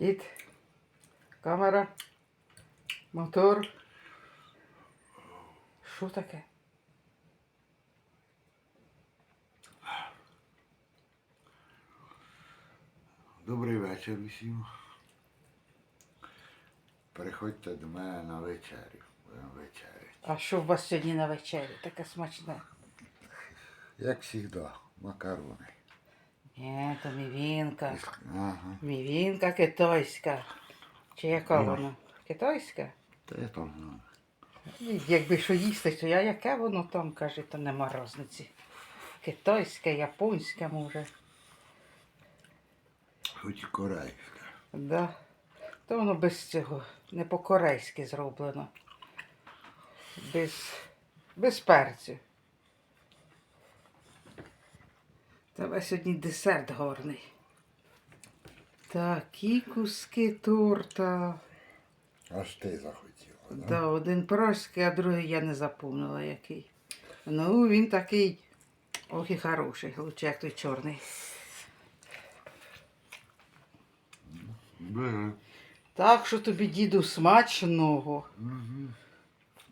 Ід. Камера. Мотор. Що таке? Добрий вечір усім. Переходьте до мене на вечерю. Будемо вечеряти. А що у вас сьогодні на вечері? Таке смачне. Як завжди, макарони. Ні, то мівінка. Ага. Мівінка китайська. Чи яка Ну. вона? Китайська? Та я там знаю. Якби що їсти, то я яке воно там, каже, то нема різниці. Китайське, японське може. Хоч і корейська. Да. То воно без цього, не по-корейськи зроблено. Без, без перцю. Тебе сьогодні десерт гарний. Такі куски торта. Аж ти захотіла. Да? Да, один пражський, а другий я не запомнила який. Ну, він такий, ох і хороший, лучше як той чорний. Бери. Так що тобі, діду, смачного. Угу.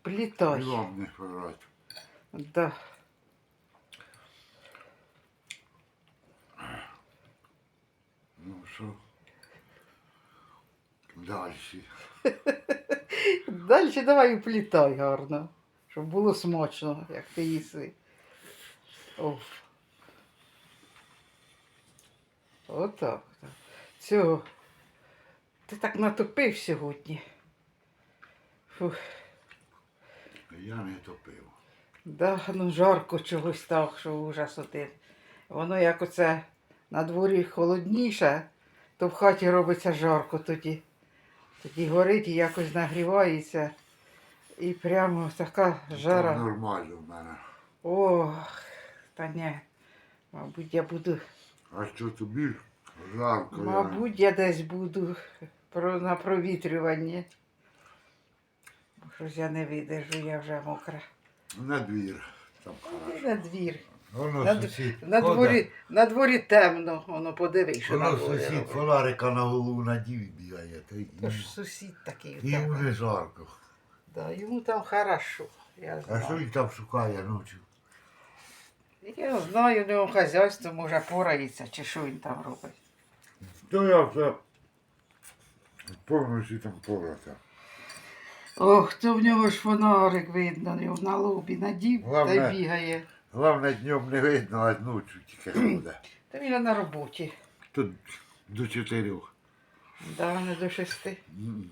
Плітай. Не. Да. Ну що? Далі. Далі давай уплітай гарно, щоб було смачно, як ти їси. Отак. так. Цього. Ти так натопив сьогодні. Фух. Я не топив. Да, ну жарко чогось так, що ужас один. Воно як оце на дворі холодніше, то в хаті робиться жарко тоді. Тоді горить і якось нагрівається. І прямо така жара. нормально в мене. Ох, та ні. Мабуть, я буду. А що тобі? Жарко. Мабуть, я десь буду про, на провітрюванні. Щось я не видержу, я вже мокра. На двір. Там на двір. Воно На, д- сусід. на, дворі, на дворі темно, воно подивись, що на Воно дворі. сусід робить. фонарика на голову надів і бігає. Та й То ж сусід такий. в йому не жарко. Да, йому там хорошо. Я А знаю. що він там шукає ночі? Я знаю, у нього хазяйство може порається, чи що він там робить. То я все повністю там пората. Ох, то в нього ж фонарик видно, його на лобі надів та Главне- й бігає. Головне днем не видно, а ночі тільки ходить. Та він на роботі. Тут до чотирьох. Да, не до шести. М.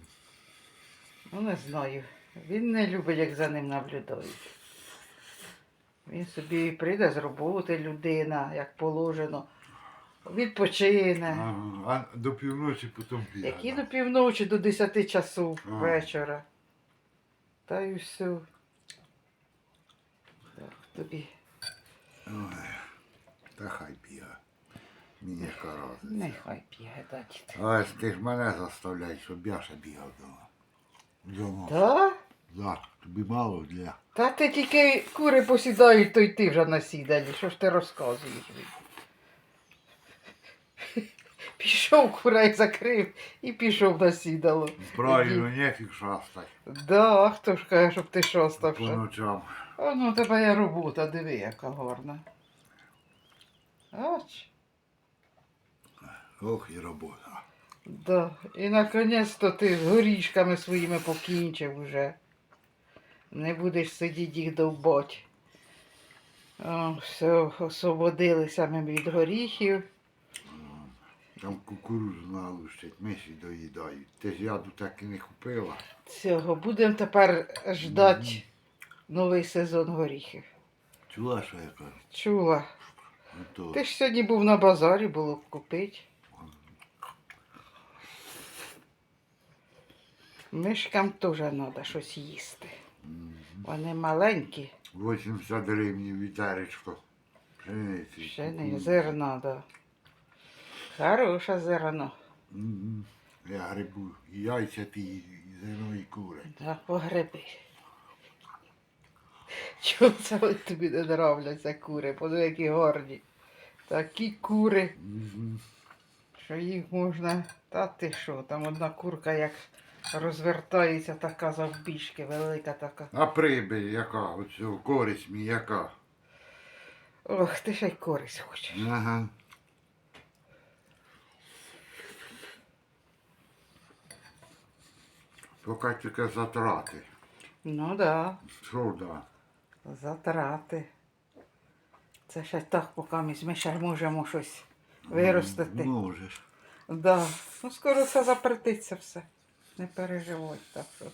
Ну не знаю. Він не любить, як за ним наблюдають. Він собі прийде з роботи людина, як положено. Відпочине. Ага, А до півночі потім бігає. Які до півночі до 10 часу Ага. вечора. Та й все. Так, тобі Та хай бігає. Мені карати. нехай бігає, да, дід. А ти ж мене заставляй, щоб я ще бігав дома. Дома. Та? Тобі мало для. Та ти тільки кури посідають, то й ти вже насідалі. Що ж ти розказуєш? Пішов курей закрив і пішов на сідало. Правильно, нефіг шастать. Да, а хто ж каже, щоб ти По ночам. О, ну тебе є робота, диви, яка гарна. Ач. Ох і робота. Да. І наконець-то ти з горішками своїми покінчив уже. Не будеш сидіти їх довбать. О, все, освободилися ми від горіхів. Там кукурузу налущать, миші доїдають. Ти ж яду так і не купила. Цього будемо тепер ждати новий сезон горіхів. Чула, що я кажу? Чула. То... Ти ж сьогодні був на базарі, було купити. Мишкам теж треба щось їсти. Вони маленькі, 80 гривень вітеречко. Пшениці. кукурудзи. зерна, да. Хороше зерно. Я грибу яйця ті, зерно, і кури. Да, погреби. Чому це вони тобі не нравляться кури? Подиви, які гарні. Такі кури. Що їх можна. Та ти що, там одна курка як розвертається, така завбіжки, велика така. А прибиль яка? Оцю користь мій яка? Ох, ти ще й користь хочеш. Ага. Поки тільки затрати. Ну да, Що да? Затрати. Це ще так, поки ми, ще можемо щось виростити. Можеш. Да. Ну скоро все запретиться все. Не переживай так що.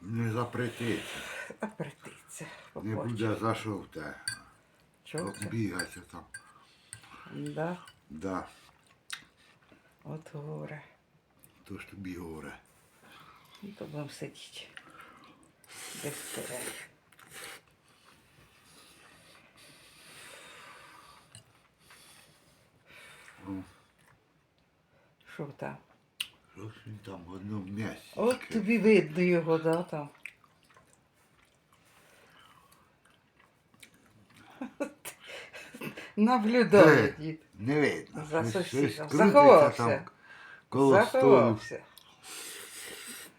Не запретиться. Запретиться. Не буде за що в те. Чого це? Бігати там. Да. Да. От горе. То ж тобі горе. Ну, то будемо сидіти. Без перерв. Ну, Що там? Що ж він там в одному місці? От таке? тобі видно його, да, там. Наблюдає Е, дід. Не видно. За Щось- сусідом. щось крутиться Заховався. там Коло столу. Заховався.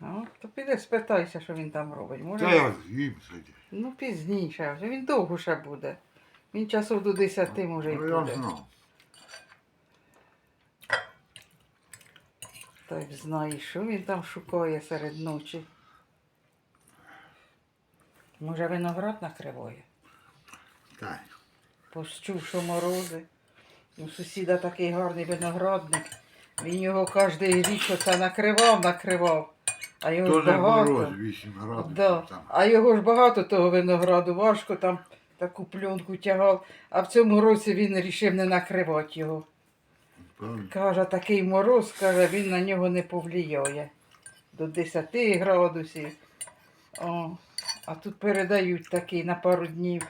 Ну, то піди спитайся, що він там робить. Може, Та я їм сидів. ну пізніше, вже він довго ще буде. Він часов до 10 може й Ну, я буде. знав. Так знає, що він там шукає серед ночі. Може, виноград накриває? Так. Пощув, що морози. У сусіда такий гарний виноградник. Він його кожен рік оце накривав, накривав. А його ж Тоже багато. мороз 8 градусів Да. там. А його ж багато того винограду, важко там таку пленку тягав. А в цьому році він вирішив не накривати його. Правильно? Каже, такий мороз, каже, він на нього не повлияє. До 10 градусів. О, а тут передають такий на пару днів.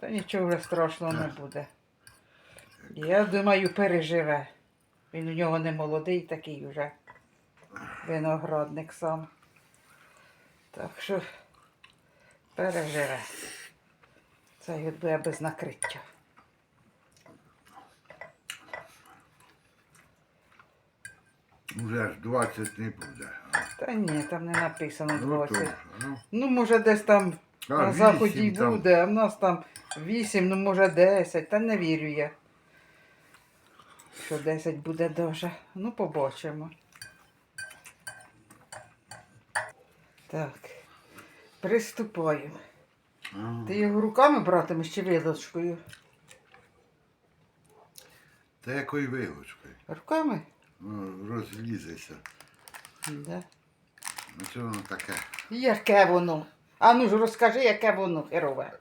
Та нічого вже страшного не буде. Я думаю, переживе. Він у нього не молодий такий вже. Виноградник сам. Так що переживе. Це його буде без накриття. Уже ж 20 не буде. Та ні, там не написано Ну, то, 20. ну, Ну, може, десь там а, на вісім заході там. буде, а в нас там 8, ну може 10. Та не вірю я. Що 10 буде дуже. Ну, побачимо. Так. Приступаємо. А, Ти його руками братимеш чи вилочкою? Та якою вилочкою? Руками? Ну, розлізеся. Да. Ну що воно таке? Яке воно? А ну ж розкажи, яке воно херове.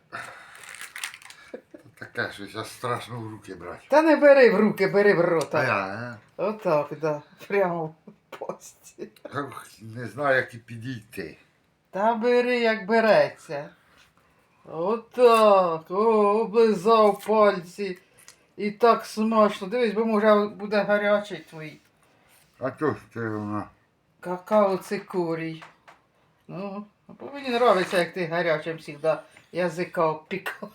Таке щось аж страшно в руки брати. Та не бери в руки, бери в А рота. я, а? Отак, да. Прямо пості. Ох, не знаю, як і підійти. Та бери, як береться. Отак. О, облизав пальці. І так смачно. Дивись, бо може буде гарячий твій. А то ж це воно. Какао цикорій. Ну, бо мені подобається, як ти гарячим завжди язика обпікаєш.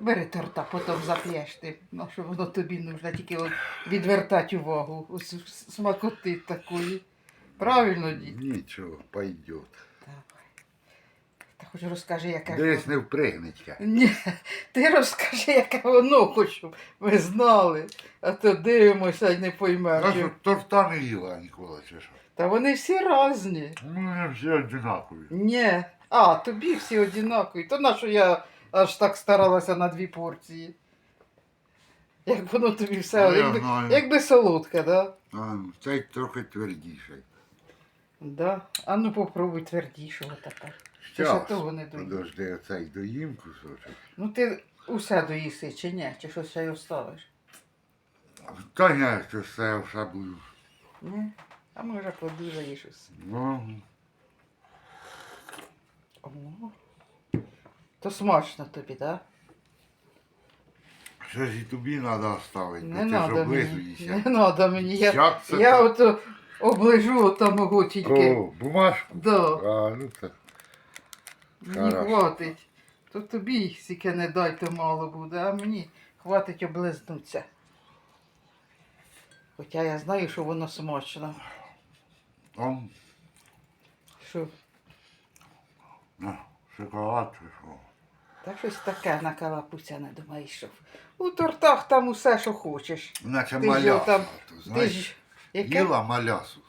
Бери торта, потім зап'єш ти. Ну, що воно тобі нужно, тільки от відвертати увагу. Ось смакоти такої. Правильно, дід? Нічого, пойдет. Давай. Та хоч розкажи, яке Десь не впригнеться. Ні, ти розкажи, яке воно, хоч щоб ви знали. А то дивимося і не поймемо. що торта не їла ніколи, чи що? Та вони всі різні. Ну, вони всі одинакові. Ні. А, тобі всі однакові. То на що я аж так старалася на дві порції. Як воно тобі все, Ну, я якби, знаю. якби солодке, да? А, ну, цей трохи твердіший. Да. А ну попробуй твердішого тепер. Ти ще Щас, того не доїв. подожди, оцей доїм кусочок. Ну ти усе доїси чи ні? Чи щось ще й оставиш? Та ні, що все все буду. Ні? А може заїш усе. Ну, О. То смачно тобі, так? щось і тобі треба ставити, Не бо ти ж мені. облизуєшся. Не треба мені. Я, Як це я так? ото оближу отам мого тільки. О, бумажку. Да, А, ну так. мені хорошо. хватить. То тобі сіке не дай, то мало буде, а мені хватить облизнуться. Хоча я знаю, що воно смачно. Там Що, на, шоколад що. Та щось таке на калапуця не думаєш, що. У тортах там усе, що хочеш. Наче Ти ж маляса. там- Ти знаєш, ж. Яке? їла малясу.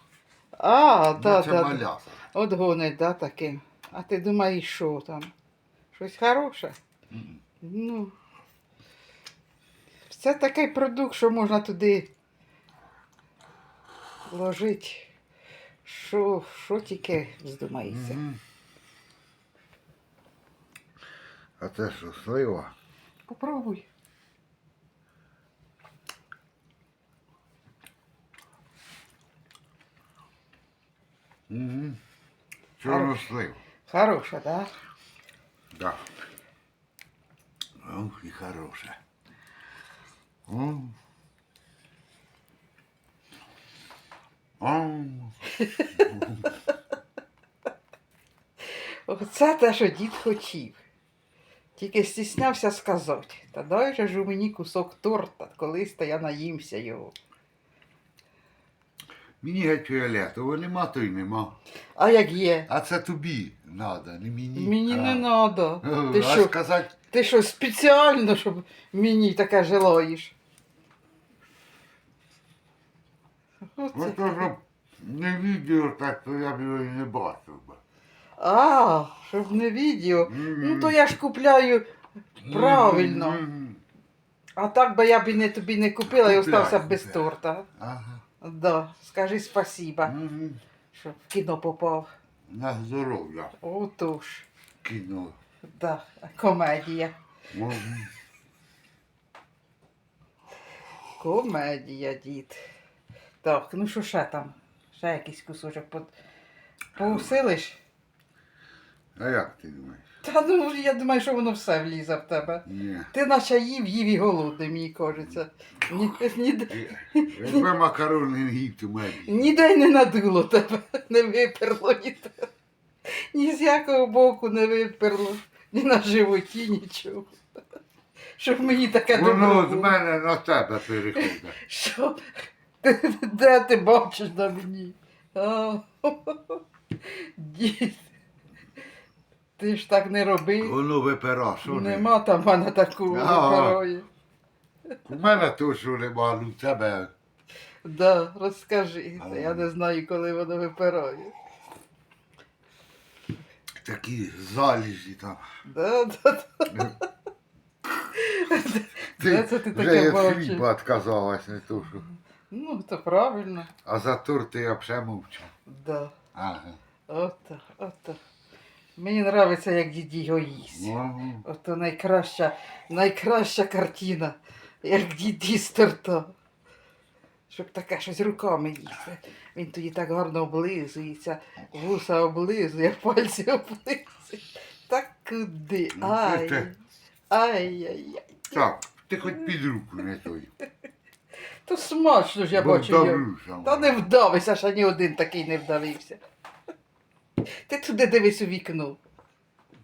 А, так, Наче так. маляса. От гонить, да, таким. А ти думаєш, що там? Щось хороше? М. Ну. Це такий продукт, що можна туди ложити. Що, що тільки вздумається. Мгм. А це що, слива? Попробуй. Угу. Чорну сливу. Хороша, да? Да. Ух, и хорошая. М. М. Оце те, що дід хотів. Тільки стіснявся сказати. Та дай же ж у мені кусок торта, колись то я наїмся його. Мені геть фіолетово нема, то й нема. А як є? А це тобі надо, не мені. Мені а. не треба. Ти що? сказати, Ти що, спеціально, щоб мені таке желаєш? Оце таке. щоб не відео так, то я б його і не бачив. А, щоб не відео. Ну то я ж купляю, правильно. А так би я б і не тобі не купила і остався б без торта. Ага. Да, скажи спасіба, що в кіно попав. На здоров'я. Отож, Кіно. да, комедія. Комедія, дід. Так, ну що ще там? Ще якийсь кусочок по... поусилиш? А як ти думаєш? Та ну я думаю, що воно все влізе в тебе. Ні. Ти наче їв, їв і голодний, мені кажеться. Ні, Якби макарони не їв, то мені. ніде й не надуло тебе, не виперло ніде. Ні з якого боку не виперло, ні на животі, нічого. Щоб мені таке добро Воно з було. мене на тебе переходить. Що? Ти- Де ти бачиш на мені? А, Дід. Ти ж так не роби. Воно що не? Нема там в мене такого випирої. У мене точно нема, ну в тебе. Да, розкажи. Ага. Я не знаю, коли воно випирає. Такі заліжі там. Да, да, да. Де це ти вже таке бачив? хліба відказалась, не то що. Ну, то правильно. А за торти я вже мовчу. Да. Ага. Ото, ото. Мені подобається, як дід його їсть. Ну, Ото найкраща, найкраща картина, як дід їсть торта. Щоб таке щось руками їсти. Він тоді так гарно облизується, вуса облизує, пальці облизує. Так куди? Ну, Ай. Ай-яй-яй. так, ти хоч під руку не той. То смачно ж я Бо бачу. його. вдавлюся. Та не вдавися, ще ні один такий не вдавився. Ти туди дивись у вікно.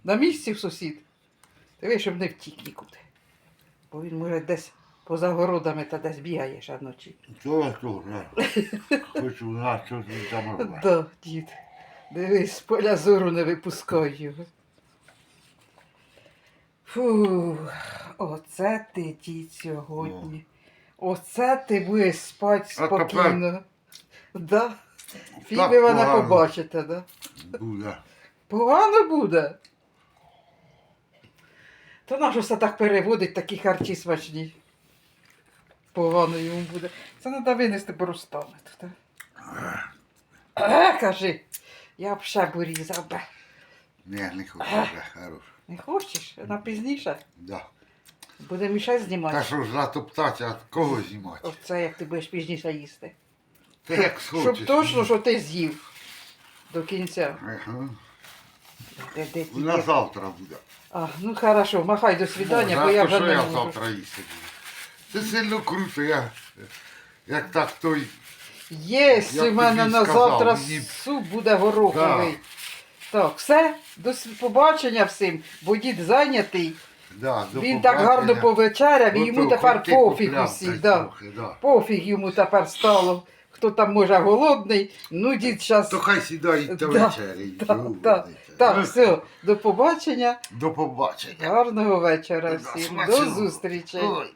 На місці в сусід. Диви, щоб не втік нікуди. Бо він може десь поза городами та десь бігає ще вночі. Я теж. Хочу знати, що ти там робиш. Да, дід. Дивись, з поля зору не випускай його. Фу, оце ти дід сьогодні. Оце ти будеш спати А тепер- спокійно. Да? Так вона погано. побачите, да? Буде. Погано буде. То нащо все так переводить, такі харчі смачні. Погано йому буде. Це треба винести боростами тут. а? Е, кажи, я б ще б урізав би. Ні, не хочу вже, хорош. Не хочеш? На пізніше. Да. Будемо ще Та що ж затоптати, а кого знімати? Оце як ти будеш пізніше їсти. Ти як Щоб точно, що ти з'їв до кінця. Ага. Де, де тільки- На завтра буде. А, ну хорошо, махай до свідання, бо я вже не я можу. завтра їсти буду? Це сильно круто, я як так той Є Я у мене тобі на сказав, завтра мені- суп буде гороховий. Так, все, до с- побачення всім, бо дід зайнятий. Да, до Він так гарно побачення. повечеряв, і Ото йому тепер пофіг купляв усі. та Да. трохи, да. Пофіг йому тепер стало. Хто там може голодний, ну дід зараз. То хай сідають та Да, вечері. Так, так, так, все, до побачення. До побачення. Гарного вечора Да, всім. До смачного. зустрічі. Ой.